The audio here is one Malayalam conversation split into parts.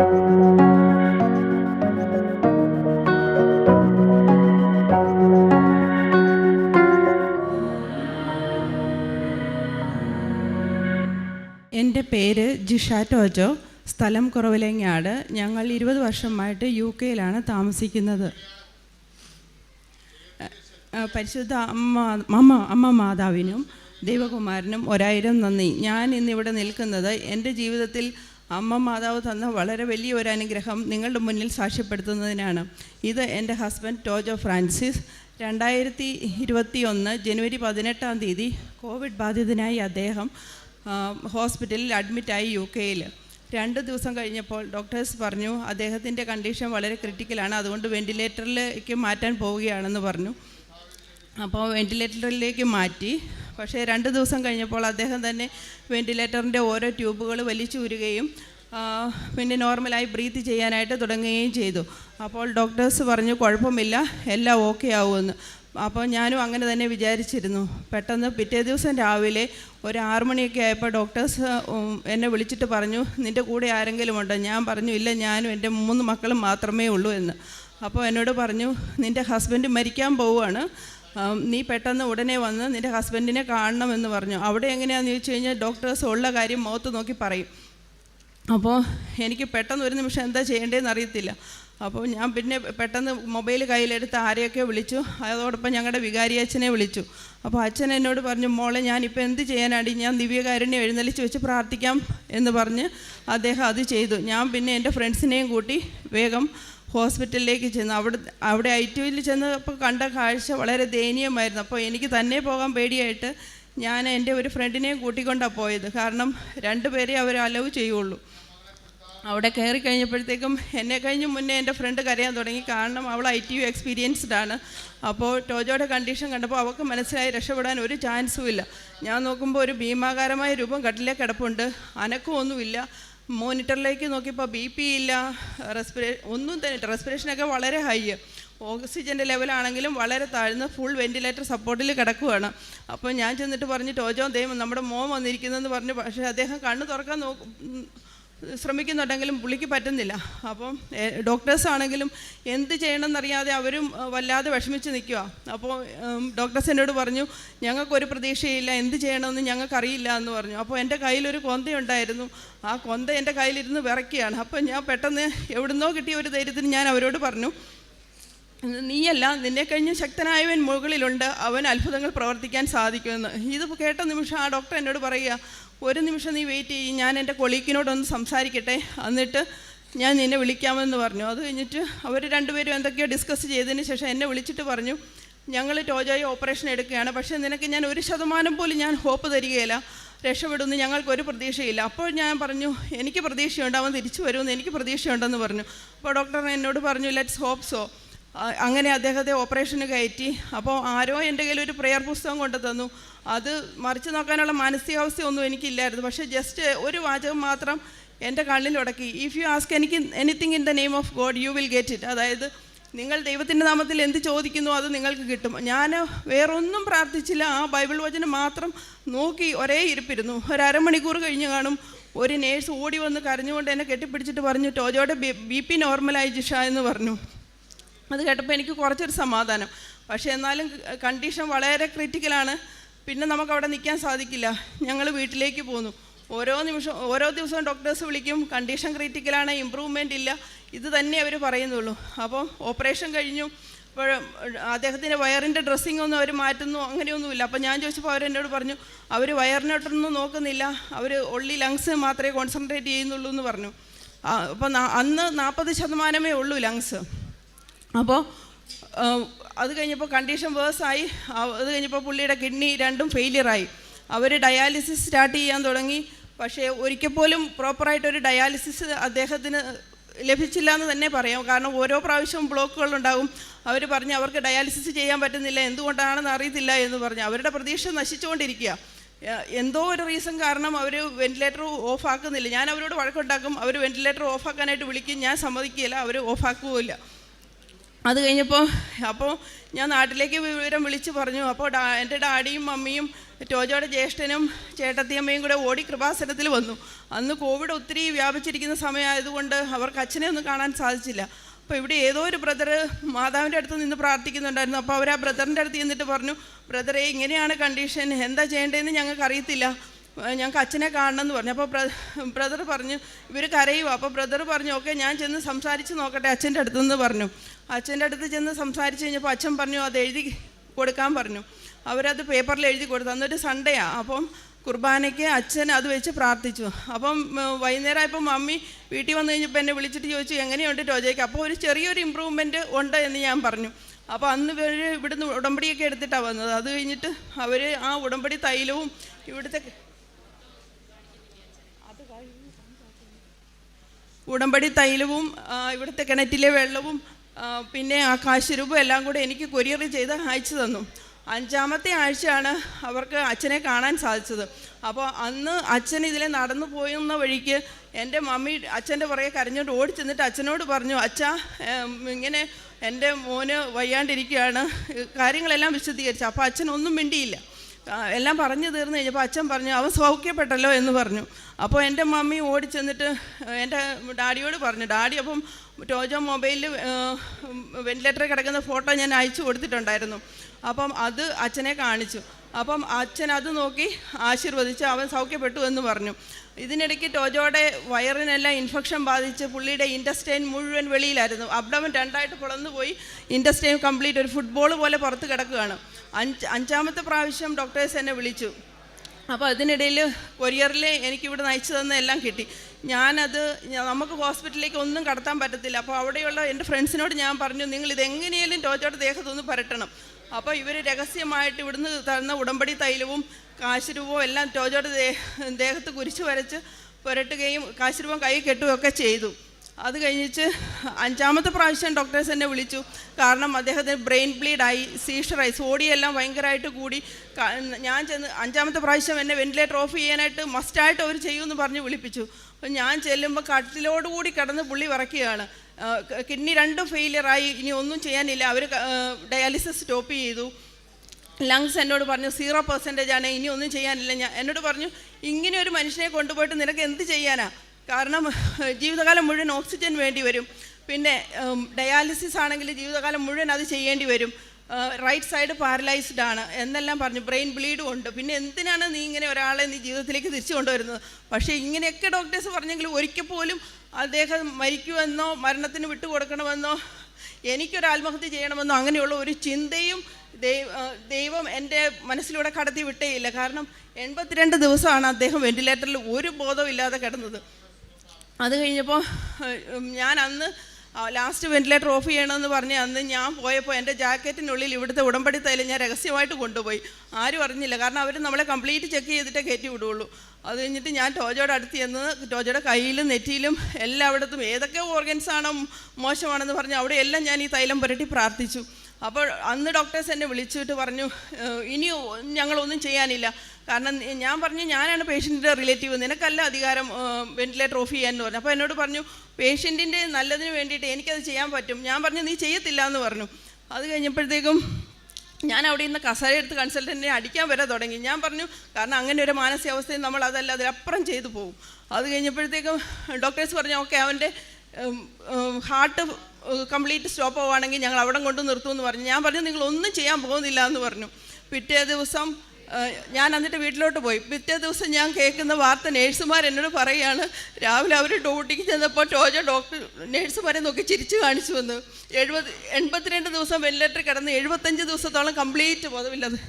എന്റെ പേര് ജിഷ ടോജോ. സ്ഥലം കുറവിലങ്ങാട്. ഞങ്ങൾ ഇരുപത് വർഷമായിട്ട് യു കെയിലാണ് താമസിക്കുന്നത് പരിശുദ്ധ അമ്മ അമ്മ അമ്മ മാതാവിനും ദൈവകുമാരനും ഒരായിരം നന്ദി. ഞാൻ ഇന്നിവിടെ നിൽക്കുന്നത് എന്റെ ജീവിതത്തിൽ അമ്മ മാതാവ് തന്ന വളരെ വലിയ ഒരു അനുഗ്രഹം നിങ്ങളുടെ മുന്നിൽ സാക്ഷ്യപ്പെടുത്തുന്നതിനാണ്. ഇത് എന്റെ ഹസ്ബൻഡ് ടോജോ ഫ്രാൻസിസ്. രണ്ടായിരത്തി ഇരുപത്തി ഒന്ന് ജനുവരി പതിനെട്ടാം തീയതി കോവിഡ് ബാധിതനായി അദ്ദേഹം ഹോസ്പിറ്റലിൽ അഡ്മിറ്റായി യു കെയിൽ രണ്ട് ദിവസം കഴിഞ്ഞപ്പോൾ ഡോക്ടേഴ്സ് പറഞ്ഞു അദ്ദേഹത്തിന്റെ കണ്ടീഷൻ വളരെ ക്രിട്ടിക്കലാണ് അതുകൊണ്ട് വെന്റിലേറ്ററിലേക്ക് മാറ്റാൻ പോവുകയാണെന്ന് പറഞ്ഞു. അപ്പോൾ വെന്റിലേറ്ററിലേക്ക് മാറ്റി. പക്ഷേ രണ്ട് ദിവസം കഴിഞ്ഞപ്പോൾ അദ്ദേഹം തന്നെ വെന്റിലേറ്ററിന്റെ ഓരോ ട്യൂബുകൾ വലിച്ചൂരുകയും പിന്നെ നോർമലായി ബ്രീത്ത് ചെയ്യാനായിട്ട് തുടങ്ങുകയും ചെയ്തു. അപ്പോൾ ഡോക്ടേഴ്സ് പറഞ്ഞു കുഴപ്പമില്ല എല്ലാം ഓക്കെ ആവുമെന്ന്. അപ്പോൾ ഞാനും അങ്ങനെ തന്നെ വിചാരിച്ചിരുന്നു. പെട്ടെന്ന് പിറ്റേ ദിവസം രാവിലെ ഒരു ആറുമണിയൊക്കെ ആയപ്പോൾ ഡോക്ടേഴ്സ് എന്നെ വിളിച്ചിട്ട് പറഞ്ഞു നിന്റെ കൂടെ ആരെങ്കിലും ഉണ്ടോ? ഞാൻ പറഞ്ഞു ഇല്ല ഞാനും എന്റെ മൂന്ന് മക്കളും മാത്രമേ ഉള്ളൂ എന്ന്. അപ്പോൾ എന്നോട് പറഞ്ഞു നിന്റെ ഹസ്ബൻഡ് മരിക്കാൻ പോവുകയാണ്. നീ പെട്ടെന്ന് ഉടനെ വന്ന് നിന്റെ ഹസ്ബൻഡിനെ കാണണമെന്ന് പറഞ്ഞു. അവിടെ എങ്ങനെയാണെന്ന് ചോദിച്ചു കഴിഞ്ഞാൽ ഡോക്ടേഴ്സ് ഉള്ള കാര്യം മുഖത്ത് നോക്കി പറയും. അപ്പോൾ എനിക്ക് പെട്ടെന്ന് ഒരു നിമിഷം എന്താ ചെയ്യേണ്ടതെന്ന് അറിയത്തില്ല. അപ്പോൾ ഞാൻ പിന്നെ പെട്ടെന്ന് മൊബൈൽ കയ്യിലെടുത്ത് ആരെയൊക്കെ വിളിച്ചു. അതോടൊപ്പം ഞങ്ങളുടെ വികാരി അച്ഛനെ വിളിച്ചു. അപ്പോൾ അച്ഛൻ എന്നോട് പറഞ്ഞു മോളെ ഞാനിപ്പോൾ എന്ത് ചെയ്യാനാണ് ഞാൻ ദിവ്യകാരുണ്യം എഴുന്നള്ളിച്ച് വെച്ച് പ്രാർത്ഥിക്കാം എന്ന് പറഞ്ഞ് അദ്ദേഹം അത് ചെയ്തു. ഞാൻ പിന്നെ എന്റെ ഫ്രണ്ട്സിനെയും കൂട്ടി വേഗം ഹോസ്പിറ്റലിലേക്ക് ചെന്ന് അവിടെ അവിടെ ഐ ടി യുവിൽ ചെന്നപ്പോൾ കണ്ട കാഴ്ച വളരെ ദയനീയമായിരുന്നു. അപ്പോൾ എനിക്ക് തന്നെ പോകാൻ പേടിയായിട്ട് ഞാൻ എന്റെ ഒരു ഫ്രണ്ടിനെയും കൂട്ടിക്കൊണ്ടാണ് പോയത്. കാരണം രണ്ടുപേരെ അവർ അലവ് ചെയ്യുള്ളൂ. അവിടെ കയറി കഴിഞ്ഞപ്പോഴത്തേക്കും എന്നെ കഴിഞ്ഞ് മുന്നേ എന്റെ ഫ്രണ്ട് കരയാൻ തുടങ്ങി. കാരണം അവൾ ഐ ടി യു എക്സ്പീരിയൻസ്ഡ് ആണ്. അപ്പോൾ ടോജോയുടെ കണ്ടീഷൻ കണ്ടപ്പോൾ അവൾക്ക് മനസ്സിലായി രക്ഷപ്പെടാൻ ഒരു ചാൻസും ഇല്ല. ഞാൻ നോക്കുമ്പോൾ ഒരു ഭീമാകാരമായ രൂപം കട്ടിലേ കിടപ്പുണ്ട്. അനക്കമൊന്നുമില്ല. മോണിറ്ററിലേക്ക് നോക്കിയപ്പോൾ ബി പി ഇല്ല റെസ്പിറേ ഒന്നും തന്നെ റെസ്പിറേഷനൊക്കെ വളരെ ഹൈ ഓക്സിജന്റെ ലെവലാണെങ്കിലും വളരെ താഴ്ന്ന് ഫുൾ വെന്റിലേറ്റർ സപ്പോർട്ടിൽ കിടക്കുകയാണ് അപ്പോൾ ഞാൻ ചെന്നിട്ട് പറഞ്ഞു ടോജോ ദൈവം നമ്മുടെ മോൻ വന്നിരിക്കുന്നതെന്ന് പറഞ്ഞു. പക്ഷേ അദ്ദേഹം കണ്ണ് തുറക്കാൻ നോക്കും ശ്രമിക്കുന്നുണ്ടെങ്കിലും പുള്ളിക്ക് പറ്റുന്നില്ല. അപ്പം ഡോക്ടേഴ്സ് ആണെങ്കിലും എന്ത് ചെയ്യണമെന്നറിയാതെ അവരും വല്ലാതെ വിഷമിച്ച് നിൽക്കുക അപ്പോൾ ഡോക്ടേഴ്സ് എന്നോട് പറഞ്ഞു ഞങ്ങൾക്കൊരു പ്രതീക്ഷയില്ല. എന്ത് ചെയ്യണമെന്ന് ഞങ്ങൾക്കറിയില്ല എന്ന് പറഞ്ഞു. അപ്പോൾ എന്റെ കയ്യിലൊരു കൊന്തയുണ്ടായിരുന്നു. ആ കൊന്ത എന്റെ കയ്യിലിരുന്ന് വിറയ്ക്കുകയാണ്. അപ്പോൾ ഞാൻ പെട്ടെന്ന് എവിടുന്നോ കിട്ടിയ ഒരു ധൈര്യത്തിന് ഞാൻ അവരോട് പറഞ്ഞു നീയല്ല നിന്നെ കഴിഞ്ഞ് ശക്തനായവൻ മുകളിലുണ്ട്. അവൻ അത്ഭുതങ്ങൾ പ്രവർത്തിക്കാൻ സാധിക്കുമെന്ന്. ഇത് കേട്ട നിമിഷം ആ ഡോക്ടർ എന്നോട് പറയുക ഒരു നിമിഷം നീ വെയിറ്റ് ചെയ്യും. ഞാൻ എന്റെ കൊളീക്കിനോടൊന്ന് സംസാരിക്കട്ടെ. എന്നിട്ട് ഞാൻ നിന്നെ വിളിക്കാമെന്ന് പറഞ്ഞു. അത് കഴിഞ്ഞിട്ട് അവർ രണ്ടുപേരും എന്തൊക്കെയോ ഡിസ്കസ് ചെയ്തതിന് ശേഷം എന്നെ വിളിച്ചിട്ട് പറഞ്ഞു ഞങ്ങൾ ടോജോയെ ഓപ്പറേഷൻ എടുക്കുകയാണ്. പക്ഷേ നിനക്ക് ഞാൻ ഒരു ശതമാനം പോലും ഞാൻ ഹോപ്പ് തരികയില്ല. രക്ഷപ്പെടുമെന്ന് ഞങ്ങൾക്ക് ഒരു പ്രതീക്ഷയില്ല. അപ്പോൾ ഞാൻ പറഞ്ഞു എനിക്ക് പ്രതീക്ഷയുണ്ട്. അവൻ തിരിച്ചു വരുമെന്ന് എനിക്ക് പ്രതീക്ഷയുണ്ടെന്ന് പറഞ്ഞു. അപ്പോൾ ഡോക്ടർ എന്നോട് പറഞ്ഞു ലെറ്റ്സ് ഹോപ്പ് സോ അങ്ങനെ അദ്ദേഹത്തെ ഓപ്പറേഷന് കയറ്റി. അപ്പോൾ ആരോ എന്റെ കയ്യിൽ ഒരു പ്രെയർ പുസ്തകം കൊണ്ടു തന്നു. അത് മറിച്ച് നോക്കാനുള്ള മാനസികാവസ്ഥയൊന്നും എനിക്കില്ലായിരുന്നു. പക്ഷേ ജസ്റ്റ് ഒരു വാചകം മാത്രം എന്റെ കണ്ണിൽ ഉടക്കി. ഇഫ് യു ആസ്ക് എനിക്ക് anything in the name of God you will get it അതായത് നിങ്ങൾ ദൈവത്തിന്റെ നാമത്തിൽ എന്ത് ചോദിക്കുന്നു അത് നിങ്ങൾക്ക് കിട്ടും. ഞാൻ വേറൊന്നും പ്രാർത്ഥിച്ചില്ല. ആ ബൈബിൾ വചനം മാത്രം നോക്കി ഒരേ ഇരിപ്പിരുന്നു. ഒരു അരമണിക്കൂർ കഴിഞ്ഞ് കാണും ഒരു നേഴ്സ് ഓടി വന്ന് കരഞ്ഞുകൊണ്ട് എന്നെ കെട്ടിപ്പിടിച്ചിട്ട് പറഞ്ഞു ടോജോയുടെ ബി പി നോർമലായി ജിഷ എന്ന് പറഞ്ഞു. അത് കേട്ടപ്പോൾ എനിക്ക് കുറച്ചൊരു സമാധാനം. പക്ഷേ എന്നാലും കണ്ടീഷൻ വളരെ ക്രിറ്റിക്കലാണ് പിന്നെ നമുക്ക് അവിടെ നിൽക്കാൻ സാധിക്കില്ല. ഞങ്ങൾ വീട്ടിലേക്ക് പോന്നു. ഓരോ നിമിഷം ഓരോ ദിവസവും ഡോക്ടേഴ്സ് വിളിക്കും. കണ്ടീഷൻ ക്രിറ്റിക്കലാണ് ഇമ്പ്രൂവ്മെന്റ് ഇല്ല. ഇത് തന്നെ അവർ പറയുന്നുള്ളൂ. അപ്പം ഓപ്പറേഷൻ കഴിഞ്ഞു. അപ്പോൾ അദ്ദേഹത്തിന്റെ വയറിന്റെ ഡ്രസ്സിംഗ് ഒന്നും അവർ മാറ്റുന്നു അങ്ങനെയൊന്നുമില്ല. അപ്പോൾ ഞാൻ ചോദിച്ചപ്പോൾ അവരെന്നോട് പറഞ്ഞു അവർ വയറിനോട്ടൊന്നും നോക്കുന്നില്ല. അവർ ഒള്ളി ലങ്സ് മാത്രമേ കോൺസെൻട്രേറ്റ് ചെയ്യുന്നുള്ളൂ എന്ന് പറഞ്ഞു അപ്പം അപ്പോൾ അന്ന് നാൽപ്പത് ശതമാനമേ ഉള്ളൂ ലങ്സ് അപ്പോൾ അത് കഴിഞ്ഞപ്പോൾ കണ്ടീഷൻ വേഴ്സായി അത് കഴിഞ്ഞപ്പോൾ പുള്ളിയുടെ കിഡ്നി രണ്ടും ഫെയിലിയറായി അവർ ഡയാലിസിസ് സ്റ്റാർട്ട് ചെയ്യാൻ തുടങ്ങി. പക്ഷേ ഒരിക്കൽ പോലും പ്രോപ്പറായിട്ടൊരു ഡയാലിസിസ് അദ്ദേഹത്തിന് ലഭിച്ചില്ല എന്ന് തന്നെ പറയാം. കാരണം ഓരോ പ്രാവശ്യവും ബ്ലോക്കുകൾ ഉണ്ടാകും അവർ പറഞ്ഞ് അവർക്ക് ഡയാലിസിസ് ചെയ്യാൻ പറ്റുന്നില്ല. എന്തുകൊണ്ടാണെന്ന് അറിയത്തില്ല എന്ന് പറഞ്ഞു അവരുടെ പ്രതീക്ഷ നശിച്ചുകൊണ്ടിരിക്കുക. എന്തോ ഒരു റീസൺ കാരണം അവർ വെന്റിലേറ്റർ ഓഫ് ആക്കുന്നില്ല. ഞാൻ അവരോട് വഴക്കുണ്ടാക്കും. അവർ വെന്റിലേറ്റർ ഓഫ് ആക്കാനായിട്ട് വിളിക്കും. ഞാൻ സമ്മതിക്കുകയില്ല. അവർ ഓഫ് ആക്കുകയില്ല. അത് കഴിഞ്ഞപ്പോൾ അപ്പോൾ ഞാൻ നാട്ടിലേക്ക് വിവരം വിളിച്ച് പറഞ്ഞു. അപ്പോൾ എന്റെ ഡാഡിയും മമ്മിയും ടോജോയുടെ ജ്യേഷ്ഠനും ചേട്ടത്തിയമ്മയും കൂടെ ഓടി കൃപാസനത്തിൽ വന്നു. അന്ന് കോവിഡ് ഒത്തിരി വ്യാപിച്ചിരിക്കുന്ന സമയമായതുകൊണ്ട് അവർക്ക് അച്ഛനെ ഒന്നും കാണാൻ സാധിച്ചില്ല. അപ്പോൾ ഇവിടെ ഏതോ ഒരു ബ്രദർ മാതാവിന്റെ അടുത്ത് നിന്ന് പ്രാർത്ഥിക്കുന്നുണ്ടായിരുന്നു. അപ്പോൾ അവർ ആ ബ്രദറിന്റെ അടുത്ത് ചെന്നിട്ട് പറഞ്ഞു ബ്രദറെ ഇങ്ങനെയാണ് കണ്ടീഷൻ. എന്താ ചെയ്യേണ്ടതെന്ന് ഞങ്ങൾക്ക് അറിയത്തില്ല ഞങ്ങൾക്ക് അച്ഛനെ കാണണം എന്ന് പറഞ്ഞു. അപ്പോൾ ബ്രദർ പറഞ്ഞു ഇവർ കരയുക അപ്പോൾ ബ്രദർ പറഞ്ഞു ഓക്കെ ഞാൻ ചെന്ന് സംസാരിച്ച് നോക്കട്ടെ അച്ഛന്റെ അടുത്തുനിന്ന് പറഞ്ഞു. അച്ഛന്റെ അടുത്ത് ചെന്ന് സംസാരിച്ച് കഴിഞ്ഞപ്പോൾ അച്ഛൻ പറഞ്ഞു അത് എഴുതി കൊടുക്കാൻ പറഞ്ഞു. അവരത് പേപ്പറിൽ എഴുതി കൊടുത്തു. അന്നൊരു സൺഡേ സൺഡേയാണ് അപ്പം കുർബാനയ്ക്ക് അച്ഛൻ അത് വെച്ച് പ്രാർത്ഥിച്ചു. അപ്പം വൈകുന്നേരം ആയപ്പോൾ മമ്മി വീട്ടിൽ വന്നു കഴിഞ്ഞപ്പോൾ എന്നെ വിളിച്ചിട്ട് ചോദിച്ചു എങ്ങനെയുണ്ട് ടോജയ്ക്ക്? അപ്പോൾ ഒരു ചെറിയൊരു ഇമ്പ്രൂവ്മെന്റ് ഉണ്ട് എന്ന് ഞാൻ പറഞ്ഞു. അപ്പോൾ അന്ന് ഇവർ ഇവിടുന്ന് ഉടമ്പടിയൊക്കെ എടുത്തിട്ടാണ് വന്നത്. അത് കഴിഞ്ഞിട്ട് അവർ ആ ഉടമ്പടി തൈലവും ഇവിടുത്തെ ഉടമ്പടി തൈലവും ഇവിടുത്തെ കിണറ്റിലെ വെള്ളവും പിന്നെ ആ കാശുരൂപം എല്ലാം കൂടെ എനിക്ക് കൊറിയർ ചെയ്ത് അയച്ചു തന്നു. അഞ്ചാമത്തെ ആഴ്ചയാണ് അവർക്ക് അച്ഛനെ കാണാൻ സാധിച്ചത്. അപ്പോൾ അന്ന് അച്ഛൻ ഇതിലെ നടന്നു പോയുന്ന വഴിക്ക് എന്റെ മമ്മി അച്ഛന്റെ പുറകെ കരഞ്ഞോണ്ട് ഓടി ചെന്നിട്ട് അച്ഛനോട് പറഞ്ഞു അച്ഛ ഇങ്ങനെ എന്റെ മോന് വയ്യാണ്ടിരിക്കുകയാണ്. കാര്യങ്ങളെല്ലാം വിശദീകരിച്ചു. അപ്പോൾ അച്ഛൻ ഒന്നും മിണ്ടിയില്ല. എല്ലാം പറഞ്ഞു തീർന്നു കഴിഞ്ഞപ്പോൾ അച്ഛൻ പറഞ്ഞു അവൻ സൗഖ്യപ്പെട്ടല്ലോ എന്ന് പറഞ്ഞു. അപ്പോൾ എന്റെ മമ്മി ഓടി ചെന്നിട്ട് എന്റെ ഡാഡിയോട് പറഞ്ഞു. ഡാഡി അപ്പം ടോജോ മൊബൈലിൽ വെന്റിലേറ്ററിൽ കിടക്കുന്ന ഫോട്ടോ ഞാൻ അയച്ചു കൊടുത്തിട്ടുണ്ടായിരുന്നു. അപ്പം അത് അച്ഛനെ കാണിച്ചു. അപ്പം അച്ഛൻ അത് നോക്കി ആശീർവദിച്ച് അവൻ സൗഖ്യപ്പെട്ടു എന്ന് പറഞ്ഞു. ഇതിനിടയ്ക്ക് ടോജോയുടെ വയറിനെല്ലാം ഇൻഫെക്ഷൻ ബാധിച്ച് പുള്ളിയുടെ ഇൻഡസ്റ്റൈൻ മുഴുവൻ വെളിയിലായിരുന്നു. അബ്ഡമൻ രണ്ടായിട്ട് പുളന്നു പോയി ഇൻഡസ്റ്റൈൻ കംപ്ലീറ്റ് ഒരു ഫുട്ബോൾ പോലെ പുറത്ത് കിടക്കുകയാണ്. അഞ്ച് അഞ്ചാമത്തെ പ്രാവശ്യം ഡോക്ടേഴ്സ് എന്നെ വിളിച്ചു. അപ്പോൾ അതിനിടയിൽ കൊറിയറിൽ എനിക്കിവിടെ നയിച്ചു തന്ന എല്ലാം കിട്ടി. ഞാനത് നമുക്ക് ഹോസ്പിറ്റലിലേക്ക് ഒന്നും കടത്താൻ പറ്റത്തില്ല. അപ്പോൾ അവിടെയുള്ള എന്റെ ഫ്രണ്ട്സിനോട് ഞാൻ പറഞ്ഞു നിങ്ങൾ ഇത് എങ്ങനെയാലും ടോജോയുടെ ദേഹത്തൊന്ന് പരട്ടണം. അപ്പോൾ ഇവർ രഹസ്യമായിട്ട് ഇവിടുന്ന് തന്ന ഉടമ്പടി തൈലവും കാശുരൂപവും എല്ലാം ടോജോയുടെ ദേഹത്ത് കുരിച്ചു വരച്ച് പുരട്ടുകയും കാശുരൂപം കൈ കെട്ടുകയൊക്കെ ചെയ്തു. അത് കഴിഞ്ഞിട്ട് അഞ്ചാമത്തെ പ്രാവശ്യം ഡോക്ടേഴ്സ് എന്നെ വിളിച്ചു. കാരണം അദ്ദേഹത്തിന് ബ്രെയിൻ ബ്ലീഡായി സീഷറായി സോഡിയെല്ലാം ഭയങ്കരമായിട്ട് കൂടി. ഞാൻ ചെന്ന് അഞ്ചാമത്തെ പ്രാവശ്യം എന്നെ വെന്റിലേറ്റർ ഓഫ് ചെയ്യാനായിട്ട് മസ്റ്റായിട്ട് അവർ ചെയ്യുമെന്ന് പറഞ്ഞ് വിളിപ്പിച്ചു. അപ്പം ഞാൻ ചെല്ലുമ്പോൾ കട്ടിലോടുകൂടി കിടന്ന് പുള്ളി വിറയ്ക്കുകയാണ്. കിഡ്നി രണ്ടും ഫെയിലിയറായി ഇനി ഒന്നും ചെയ്യാനില്ല. അവർ ഡയാലിസിസ് സ്റ്റോപ്പ് ചെയ്തു. ലങ്സ് എന്നോട് പറഞ്ഞു സീറോ പെർസെന്റേജ് ആണ് ഇനി ഒന്നും ചെയ്യാനില്ല. ഞാൻ എന്നോട് പറഞ്ഞു ഇങ്ങനെ ഒരു മനുഷ്യനെ കൊണ്ടുപോയിട്ട് നിനക്ക് എന്ത് ചെയ്യാനാ? കാരണം ജീവിതകാലം മുഴുവൻ ഓക്സിജൻ വേണ്ടി വരും. പിന്നെ ഡയാലിസിസ് ആണെങ്കിൽ ജീവിതകാലം മുഴുവൻ അത് ചെയ്യേണ്ടി വരും. റൈറ്റ് സൈഡ് പാരലൈസ്ഡ് ആണ്. എന്നെല്ലാം പറഞ്ഞു ബ്രെയിൻ ബ്ലീഡും ഉണ്ട്. പിന്നെ എന്തിനാണ് നീ ഇങ്ങനെ ഒരാളെ നീ ജീവിതത്തിലേക്ക് തിരിച്ചു കൊണ്ടുവരുന്നത്? പക്ഷേ ഇങ്ങനെയൊക്കെ ഡോക്ടേഴ്സ് പറഞ്ഞെങ്കിലും ഒരിക്കൽ പോലും അദ്ദേഹം മരിക്കുമെന്നോ മരണത്തിന് വിട്ടുകൊടുക്കണമെന്നോ എനിക്കൊരു ആത്മഹത്യ ചെയ്യണമെന്നോ അങ്ങനെയുള്ള ഒരു ചിന്തയും ദൈവം എന്റെ മനസ്സിലൂടെ കടത്തി വിട്ടേയില്ല. കാരണം എൺപത്തിരണ്ട് ദിവസമാണ് അദ്ദേഹം വെന്റിലേറ്ററിൽ ഒരു ബോധവും ഇല്ലാതെ കിടന്നത്. അത് കഴിഞ്ഞപ്പോൾ ഞാൻ അന്ന് ലാസ്റ്റ് വെന്റിലേറ്റർ ഓഫ് ചെയ്യണമെന്ന് പറഞ്ഞ് അന്ന് ഞാൻ പോയപ്പോൾ എന്റെ ജാക്കറ്റിനുള്ളിൽ ഇവിടുത്തെ ഉടമ്പടി തൈലം ഞാൻ രഹസ്യമായിട്ട് കൊണ്ടുപോയി. ആരും അറിഞ്ഞില്ല. കാരണം അവർ നമ്മളെ കംപ്ലീറ്റ് ചെക്ക് ചെയ്തിട്ടേ കയറ്റി വിടുള്ളൂ. അത് കഴിഞ്ഞിട്ട് ഞാൻ ടോജോയുടെ അടുത്ത് ചെന്ന് ടോജോയുടെ കയ്യിലും നെറ്റിയിലും എല്ലായിടത്തും ഏതൊക്കെ ഓർഗൻസ് ആണോ മോശമാണെന്ന് പറഞ്ഞ് അവിടെ എല്ലാം ഞാൻ ഈ തൈലം പുരട്ടി പ്രാർത്ഥിച്ചു. അപ്പോൾ അന്ന് ഡോക്ടേഴ്സ് എന്നെ വിളിച്ചിട്ട് പറഞ്ഞു "ഏഹ്, ഇനി ഞങ്ങളൊന്നും ചെയ്യാനില്ല. കാരണം ഞാൻ പറഞ്ഞു ഞാനാണ് പേഷ്യന്റിന്റെ റിലേറ്റീവ് നിനക്കല്ല അധികാരം വെന്റിലേറ്റർ ഓഫ് ചെയ്യാമെന്ന് പറഞ്ഞു. അപ്പോൾ എന്നോട് പറഞ്ഞു പേഷ്യന്റിന്റെ നല്ലതിന് വേണ്ടിയിട്ട് എനിക്കത് ചെയ്യാൻ പറ്റും. ഞാൻ പറഞ്ഞു നീ ചെയ്യത്തില്ല എന്ന് പറഞ്ഞു. അത് കഴിഞ്ഞപ്പോഴത്തേക്കും ഞാൻ അവിടെ നിന്ന് കസേര എടുത്ത് കൺസൾട്ടന്റിനെ അടിക്കാൻ വരെ തുടങ്ങി. ഞാൻ പറഞ്ഞു കാരണം അങ്ങനെ ഒരു മാനസികാവസ്ഥയിൽ നമ്മൾ അതല്ല അതിലപ്പുറം ചെയ്തു പോകും. അത് കഴിഞ്ഞപ്പോഴത്തേക്കും ഡോക്ടേഴ്സ് പറഞ്ഞു ഓക്കെ അവന്റെ ഹാർട്ട് കംപ്ലീറ്റ് സ്റ്റോപ്പ് ആവുകയാണെങ്കിൽ ഞങ്ങൾ അവിടെ കൊണ്ട് നിർത്തുമെന്ന് പറഞ്ഞു. ഞാൻ പറഞ്ഞു നിങ്ങൾ ഒന്നും ചെയ്യാൻ പോകുന്നില്ല എന്ന് പറഞ്ഞു. പിറ്റേ ദിവസം ഞാൻ എന്നിട്ട് വീട്ടിലോട്ട് പോയി. പിറ്റേ ദിവസം ഞാൻ കേൾക്കുന്ന വാർത്ത നേഴ്സുമാർ എന്നോട് പറയുകയാണ് രാവിലെ അവർ ഡ്യൂട്ടിക്ക് ചെന്നപ്പോൾ ടോജ ഡോക്ടർ നേഴ്സുമാരെ നോക്കി ചിരിച്ചു കാണിച്ചു വന്നു. എഴുപത് എൺപത്തിരണ്ട് ദിവസം വെന്റിലേറ്ററിൽ കിടന്ന് എഴുപത്തഞ്ച് ദിവസത്തോളം കംപ്ലീറ്റ് ബോധമില്ലാതെ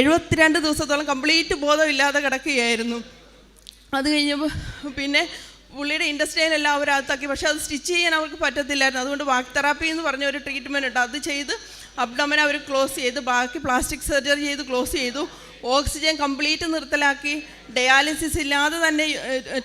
എഴുപത്തിരണ്ട് ദിവസത്തോളം കംപ്ലീറ്റ് ബോധമില്ലാതെ കിടക്കുകയായിരുന്നു. അത് കഴിഞ്ഞപ്പോൾ പിന്നെ പുള്ളിയുടെ ഇൻഡസ്ട്രിയിലെല്ലാം അവർ അകത്താക്കി പക്ഷേ അത് സ്റ്റിച്ച് ചെയ്യാൻ അവർക്ക് പറ്റത്തില്ലായിരുന്നു. അതുകൊണ്ട് വാക്ക് തെറാപ്പി എന്ന് പറഞ്ഞ ഒരു ട്രീറ്റ്മെന്റ് ഉണ്ട്. അത് ചെയ്ത് അബ്ഡമൻ അവർ ക്ലോസ് ചെയ്ത് ബാക്കി പ്ലാസ്റ്റിക് സർജറി ചെയ്ത് ക്ലോസ് ചെയ്തു. ഓക്സിജൻ കംപ്ലീറ്റ് നിർത്തലാക്കി ഡയാലിസിസ് ഇല്ലാതെ തന്നെ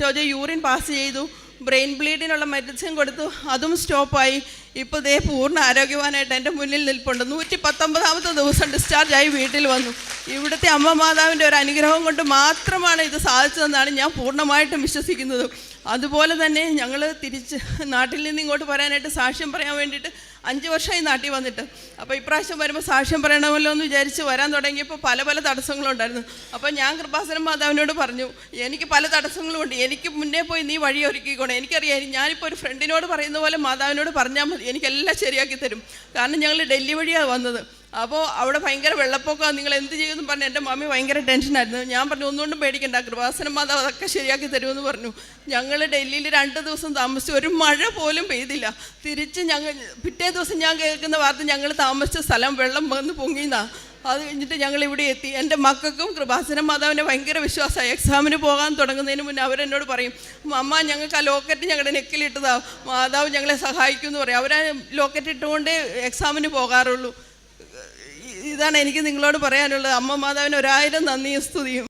ടോജ യൂറിൻ പാസ് ചെയ്തു ബ്രെയിൻ ബ്ലീഡിനുള്ള മെഡിസിൻ കൊടുത്തു അതും സ്റ്റോപ്പായി. ഇപ്പോൾ ദേ പൂർണ ആരോഗ്യവാനായിട്ട് എന്റെ മുന്നിൽ നിൽപ്പുണ്ട്. നൂറ്റി പത്തൊമ്പതാമത്തെ ദിവസം ഡിസ്ചാർജായി വീട്ടിൽ വന്നു. ഇവിടുത്തെ അമ്മ മാതാവിന്റെ ഒരു അനുഗ്രഹം കൊണ്ട് മാത്രമാണ് ഇത് സാധിച്ചതെന്നാണ് ഞാൻ പൂർണമായിട്ടും വിശ്വസിക്കുന്നത്. അതുപോലെ തന്നെ ഞങ്ങൾ തിരിച്ച് നാട്ടിൽ നിന്ന് ഇങ്ങോട്ട് വരാനായിട്ട് സാക്ഷ്യം പറയാൻ വേണ്ടിയിട്ട് അഞ്ച് വർഷമായി നാട്ടിൽ വന്നിട്ട്. അപ്പോൾ ഇപ്രാവശ്യം വരുമ്പോൾ സാക്ഷ്യം പറയണമല്ലോ എന്ന് വിചാരിച്ച് വരാൻ തുടങ്ങിയപ്പോൾ പല പല തടസ്സങ്ങളുണ്ടായിരുന്നു അപ്പോൾ ഞാൻ കൃപാസനം മാതാവിനോട് പറഞ്ഞു എനിക്ക് പല തടസ്സങ്ങളും ഉണ്ട്. എനിക്ക് മുന്നേ പോയി നീ വഴി ഒരുക്കിക്കോണം. എനിക്കറിയാം ഞാനിപ്പോൾ ഒരു ഫ്രണ്ടിനോട് പറയുന്ന പോലെ മാതാവിനോട് പറഞ്ഞാൽ മതി. എനിക്കെല്ലാം ശരിയാക്കി തരും. കാരണം ഞങ്ങൾ ഡൽഹി വഴിയാണ് വന്നത്. അപ്പോൾ അവിടെ ഭയങ്കര വെള്ളപ്പൊക്കമാണ് നിങ്ങൾ എന്ത് ചെയ്യുമെന്ന് പറഞ്ഞു എന്റെ മമ്മി ഭയങ്കര ടെൻഷനായിരുന്നു ഞാൻ പറഞ്ഞു ഒന്നുകൊണ്ടും പേടിക്കണ്ട. കൃപാസനം മാതാവ് അതൊക്കെ ശരിയാക്കി തരുമെന്ന് പറഞ്ഞു. ഞങ്ങൾ ഡൽഹിയിൽ രണ്ട് ദിവസം താമസിച്ചു. ഒരു മഴ പോലും പെയ്തില്ല. തിരിച്ച് ഞങ്ങൾ പിറ്റേ ദിവസം ഞാൻ കേൾക്കുന്ന വാർത്ത ഞങ്ങൾ താമസിച്ച സ്ഥലം വെള്ളം വന്ന് പൊങ്ങിന്നാ. അത് കഴിഞ്ഞിട്ട് ഞങ്ങൾ ഇവിടെ എത്തി. എന്റെ മക്കൾക്കും കൃപാസന മാതാവിനെ ഭയങ്കര വിശ്വാസമായി. എക്സാമിന് പോകാൻ തുടങ്ങുന്നതിന് മുന്നേ അവരെന്നോട് പറയും അമ്മ ഞങ്ങൾക്ക് ആ ലോക്കറ്റ് ഞങ്ങളുടെ നെക്കിലിട്ടതാ. മാതാവ് ഞങ്ങളെ സഹായിക്കും എന്ന് പറയും. അവരാ ലോക്കറ്റ് ഇട്ടുകൊണ്ടേ എക്സാമിന് പോകാറുള്ളൂ. ഇതാണ് എനിക്ക് നിങ്ങളോട് പറയാനുള്ളത്. അമ്മ മാതാവിന് ഒരായിരം നന്ദിയും സ്തുതിയും.